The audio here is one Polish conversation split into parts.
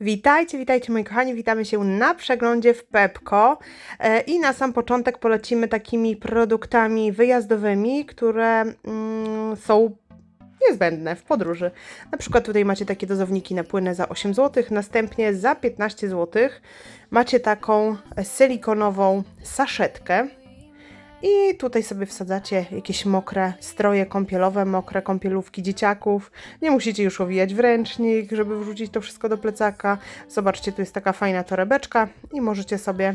Witajcie, witajcie moi kochani, witamy się na przeglądzie w Pepko. E, i na sam początek polecimy takimi produktami wyjazdowymi, które mm, są niezbędne w podróży. Na przykład tutaj macie takie dozowniki na płynę za 8 zł, następnie za 15 zł macie taką silikonową saszetkę i tutaj sobie wsadzacie jakieś mokre stroje kąpielowe, mokre kąpielówki dzieciaków. Nie musicie już owijać w ręcznik, żeby wrzucić to wszystko do plecaka. Zobaczcie, tu jest taka fajna torebeczka i możecie sobie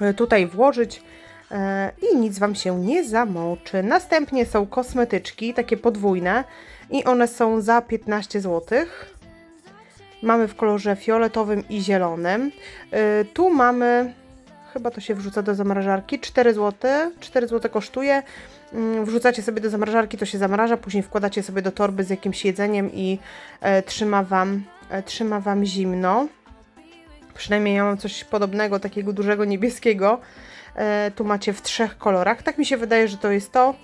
e, tutaj włożyć e, i nic Wam się nie zamoczy. Następnie są kosmetyczki, takie podwójne i one są za 15 zł. Mamy w kolorze fioletowym i zielonym. E, Tu mamy chyba to się wrzuca do zamrażarki. 4 zł. 4 zł kosztuje. Mm, Wrzucacie sobie do zamrażarki, to się zamraża, później wkładacie sobie do torby z jakimś jedzeniem i e, trzyma, wam, e, trzyma Wam zimno. Przynajmniej ja mam coś podobnego, takiego dużego niebieskiego. E, tu macie w trzech kolorach. Tak mi się wydaje, że to jest to.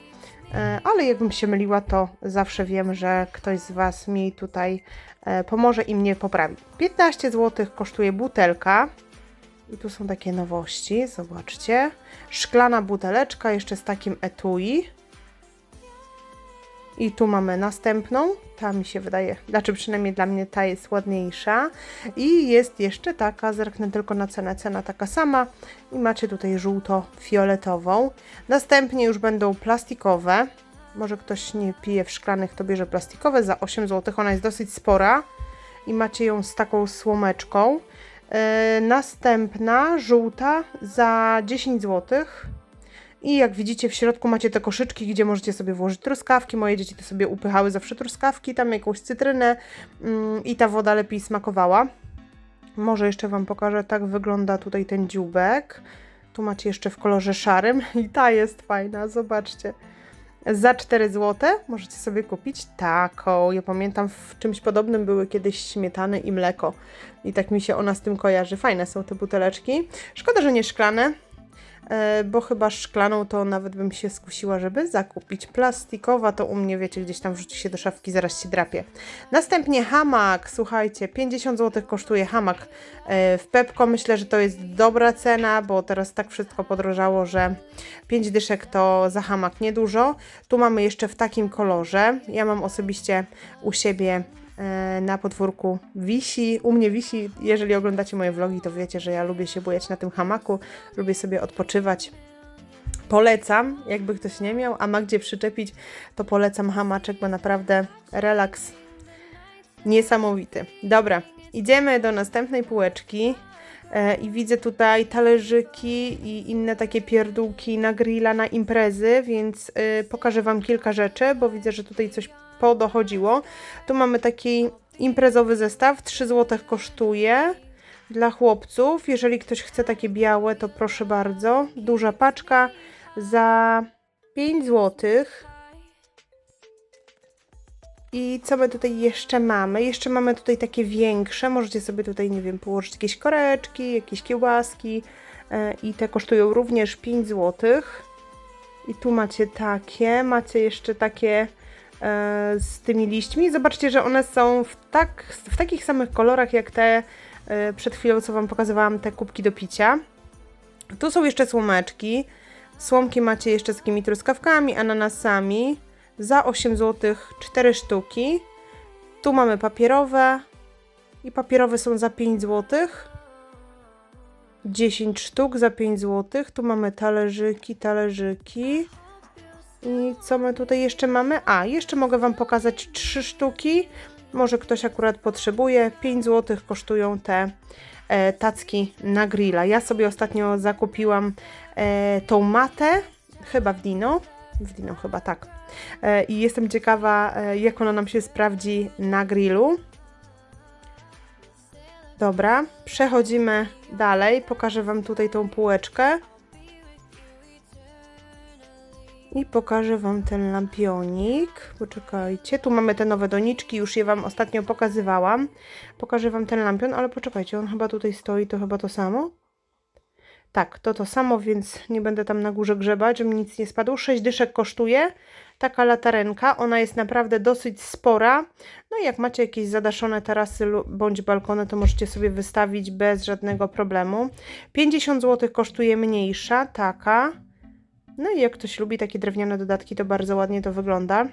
E, ale jakbym się myliła, to zawsze wiem, że ktoś z Was mi tutaj e, pomoże i mnie poprawi. 15 zł kosztuje butelka. I tu są takie nowości, zobaczcie. Szklana buteleczka, jeszcze z takim etui. I tu mamy następną. Ta mi się wydaje, znaczy przynajmniej dla mnie ta jest ładniejsza. I jest jeszcze taka, zerknę tylko na cenę, cena taka sama. I macie tutaj żółto-fioletową. Następnie już będą plastikowe. Może ktoś nie pije w szklanych, to bierze plastikowe za 8 zł. Ona jest dosyć spora. I macie ją z taką słomeczką. E, następna żółta za 10 zł. I jak widzicie w środku macie te koszyczki, gdzie możecie sobie włożyć truskawki. Moje dzieci to sobie upychały zawsze truskawki, tam jakąś cytrynę mm, i ta woda lepiej smakowała. Może jeszcze Wam pokażę, tak wygląda tutaj ten dzióbek. Tu macie jeszcze w kolorze szarym i ta jest fajna, zobaczcie. Za 4 zł możecie sobie kupić taką. Ja pamiętam w czymś podobnym były kiedyś śmietany i mleko. I tak mi się ona z tym kojarzy. Fajne są te buteleczki. Szkoda, że nie szklane, bo chyba szklaną to nawet bym się skusiła, żeby zakupić. Plastikowa to u mnie, wiecie, gdzieś tam wrzuci się do szafki, zaraz się drapie. Następnie hamak, słuchajcie, 50 zł kosztuje hamak e, w Pepko. Myślę, że to jest dobra cena, bo teraz tak wszystko podrożało, że 5 dyszek to za hamak niedużo. Tu mamy jeszcze w takim kolorze. Ja mam osobiście u siebie e, na podwórku wisi, u mnie wisi, jeżeli oglądacie moje vlogi, to wiecie, że ja lubię się bujać na tym hamaku, lubię sobie odpoczywać. Polecam, jakby ktoś nie miał, a ma gdzie przyczepić, to polecam hamaczek, bo naprawdę relaks niesamowity. Dobra, idziemy do następnej półeczki. E, I widzę tutaj talerzyki i inne takie pierdółki na grilla, na imprezy, więc y, pokażę Wam kilka rzeczy, bo widzę, że tutaj coś podochodziło. Tu mamy taki imprezowy zestaw, 3 zł kosztuje dla chłopców. Jeżeli ktoś chce takie białe, to proszę bardzo. Duża paczka za 5 złotych. I co my tutaj jeszcze mamy? Jeszcze mamy tutaj takie większe. Możecie sobie tutaj, nie wiem, położyć jakieś koreczki, jakieś kiełbaski. E, I te kosztują również 5 zł. I tu macie takie. Macie jeszcze takie z tymi liśćmi. Zobaczcie, że one są w, tak, w takich samych kolorach jak te e, przed chwilą, co Wam pokazywałam, te kubki do picia. Tu są jeszcze słomeczki. Słomki macie jeszcze z takimi truskawkami, ananasami za 8 zł 4 sztuki. Tu mamy papierowe i papierowe są za 5 zł. 10 sztuk za 5 zł. Tu mamy talerzyki, talerzyki. I co my tutaj jeszcze mamy? A, jeszcze mogę Wam pokazać 3 sztuki. Może ktoś akurat potrzebuje. 5 zł kosztują te e, tacki na grilla. Ja sobie ostatnio zakupiłam e, tą matę, chyba w Dino. W Dino chyba tak. E, I jestem ciekawa, e, jak ona nam się sprawdzi na grillu. Dobra, przechodzimy dalej. Pokażę Wam tutaj tą półeczkę. I pokażę Wam ten lampionik. Poczekajcie, tu mamy te nowe doniczki, już je Wam ostatnio pokazywałam. Pokażę Wam ten lampion, ale poczekajcie, on chyba tutaj stoi, to chyba to samo. Tak, to to samo, więc nie będę tam na górze grzebać, żeby nic nie spadło. 6 dyszek kosztuje taka latarenka. Ona jest naprawdę dosyć spora. No i jak macie jakieś zadaszone tarasy bądź balkony, to możecie sobie wystawić bez żadnego problemu. 50 zł kosztuje mniejsza, taka. No i jak ktoś lubi takie drewniane dodatki, to bardzo ładnie to wygląda.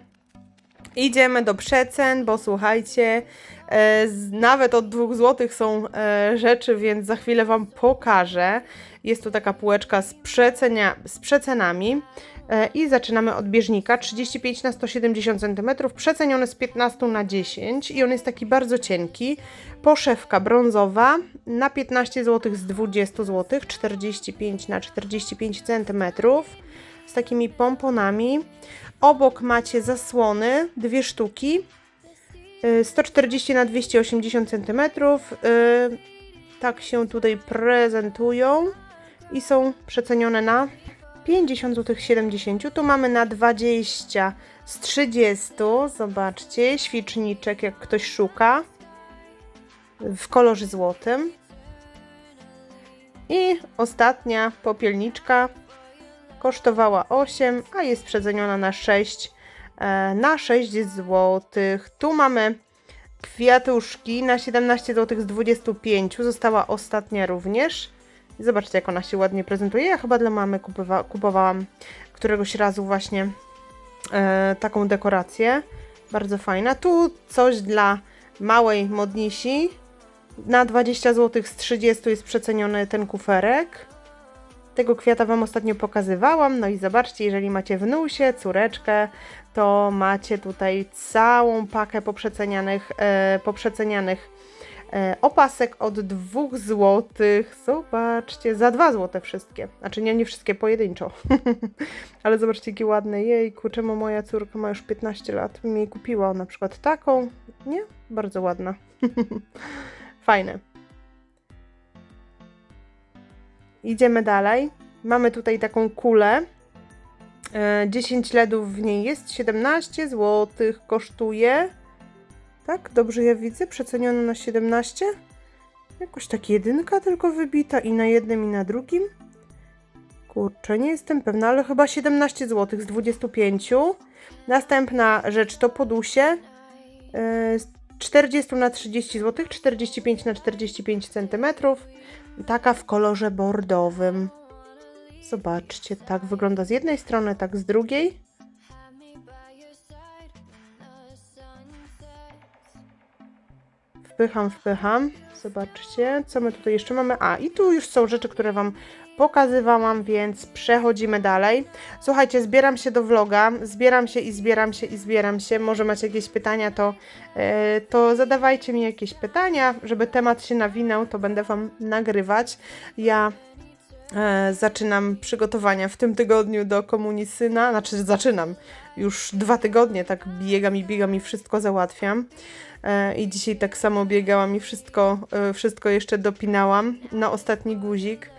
Idziemy do przecen, bo słuchajcie, e, z, nawet od 2 zł są e, rzeczy, więc za chwilę Wam pokażę. Jest tu taka półeczka z, przecenia, z przecenami e, i zaczynamy od bieżnika 35 na 170 cm, przeceniony z 15 na 10 i on jest taki bardzo cienki. Poszewka brązowa na 15 zł z 20 zł, 45 na 45 cm z takimi pomponami. Obok macie zasłony, dwie sztuki, y, 140 na 280 cm. Tak się tutaj prezentują i są przecenione na 50 zł 70. Tu mamy na 20 z 30. Zobaczcie, świeczniczek, jak ktoś szuka w kolorze złotym. I ostatnia popielniczka kosztowała 8, a jest przeceniona na 6 e, na 6 zł. Tu mamy kwiatuszki na 17 zł z 25. Została ostatnia również. Zobaczcie, jak ona się ładnie prezentuje. Ja chyba dla mamy kupowa kupowałam któregoś razu właśnie e, taką dekorację. Bardzo fajna. Tu coś dla małej modnisi. Na 20 zł z 30 jest przeceniony ten kuferek. Tego kwiata Wam ostatnio pokazywałam. No i zobaczcie, jeżeli macie wnusie, córeczkę, to macie tutaj całą pakę poprzecenianych, e, poprzecenianych e, opasek od 2 zł. Zobaczcie, za 2 zł wszystkie. Znaczy nie, nie wszystkie pojedynczo. Ale zobaczcie, jakie ładne. Jejku, czemu moja córka ma już 15 lat? Jej kupiła na przykład taką. Nie? Bardzo ładna. Fajne. Idziemy dalej. Mamy tutaj taką kulę. E, 10 LEDów w niej jest. 17 zł kosztuje. Tak? Dobrze ja widzę? Przecenione na 17? Jakoś tak jedynka tylko wybita i na jednym i na drugim. Kurczę, nie jestem pewna, ale chyba 17 zł z 25. Następna rzecz to podusie. E, z 40 na 30 zł, 45 na 45 cm. Taka w kolorze bordowym. Zobaczcie, tak wygląda z jednej strony, tak z drugiej. Wpycham, wpycham. Zobaczcie, co my tutaj jeszcze mamy. A, i tu już są rzeczy, które Wam pokazywałam, więc przechodzimy dalej. Słuchajcie, zbieram się do vloga. Zbieram się i zbieram się i zbieram się. Może macie jakieś pytania, to, e, to zadawajcie mi jakieś pytania, żeby temat się nawinął, to będę Wam nagrywać. Ja e, zaczynam przygotowania w tym tygodniu do komunii syna. Znaczy, zaczynam już dwa tygodnie, tak biegam i biegam i wszystko załatwiam. E, I dzisiaj tak samo biegałam i wszystko, e, wszystko jeszcze dopinałam na ostatni guzik,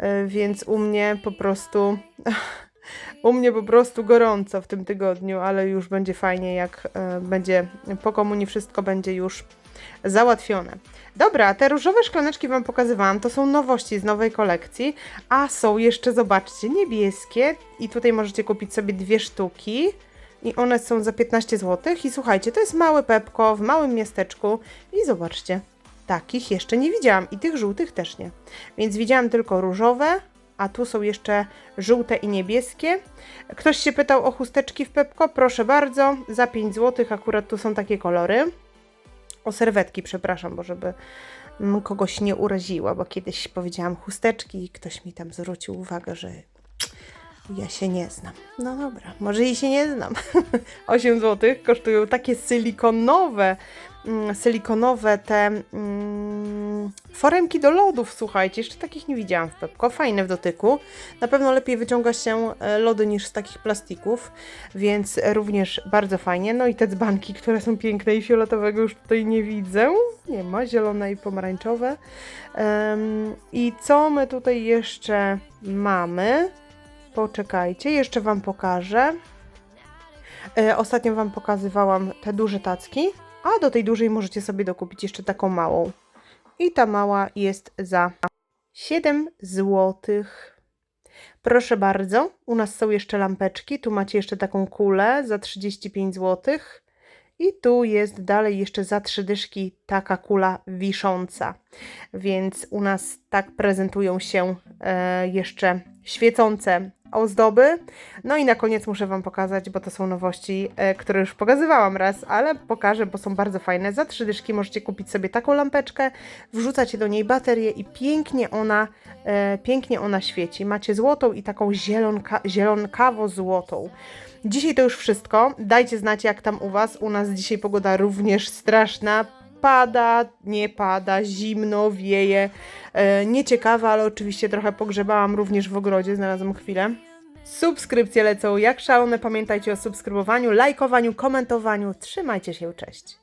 E, więc u mnie po prostu. U mnie po prostu gorąco w tym tygodniu, ale już będzie fajnie, jak e, będzie po komunii wszystko będzie już załatwione. Dobra, te różowe szklaneczki Wam pokazywałam, to są nowości z nowej kolekcji, a są jeszcze, zobaczcie, niebieskie i tutaj możecie kupić sobie dwie sztuki i one są za 15 zł i słuchajcie, to jest małe pepko w małym miasteczku i zobaczcie, takich jeszcze nie widziałam i tych żółtych też nie. Więc widziałam tylko różowe, a tu są jeszcze żółte i niebieskie. Ktoś się pytał o chusteczki w Pepko, proszę bardzo, za 5 zł akurat tu są takie kolory. O serwetki, przepraszam, bo żeby kogoś nie uraziła, bo kiedyś powiedziałam chusteczki i ktoś mi tam zwrócił uwagę, że ja się nie znam. No dobra, może i się nie znam. 8 zł kosztują takie silikonowe, mm, silikonowe te mm, foremki do lodów, słuchajcie, jeszcze takich nie widziałam w Pepko, fajne w dotyku. Na pewno lepiej wyciąga się e, lody niż z takich plastików, więc również bardzo fajnie. No i te dzbanki, które są piękne i fioletowego już tutaj nie widzę. Nie ma, zielone i pomarańczowe. Em, I co my tutaj jeszcze mamy? Poczekajcie, jeszcze Wam pokażę. E, ostatnio Wam pokazywałam te duże tacki, a do tej dużej możecie sobie dokupić jeszcze taką małą. I ta mała jest za 7 złotych. Proszę bardzo, u nas są jeszcze lampeczki. Tu macie jeszcze taką kulę za 35 zł. I tu jest dalej jeszcze za trzy dyszki taka kula wisząca. Więc u nas tak prezentują się e, jeszcze świecące ozdoby. No i na koniec muszę Wam pokazać, bo to są nowości, e, które już pokazywałam raz, ale pokażę, bo są bardzo fajne. Za trzy dyszki możecie kupić sobie taką lampeczkę, wrzucacie do niej baterię i pięknie ona, e, pięknie ona świeci. Macie złotą i taką zielonka, zielonkawo-złotą. Dzisiaj to już wszystko. Dajcie znać, jak tam u Was. U nas dzisiaj pogoda również straszna. Pada, nie pada, zimno, wieje. E, nieciekawe, ale oczywiście trochę pogrzebałam również w ogrodzie, znalazłam chwilę. Subskrypcje lecą jak szalone. Pamiętajcie o subskrybowaniu, lajkowaniu, komentowaniu. Trzymajcie się, cześć.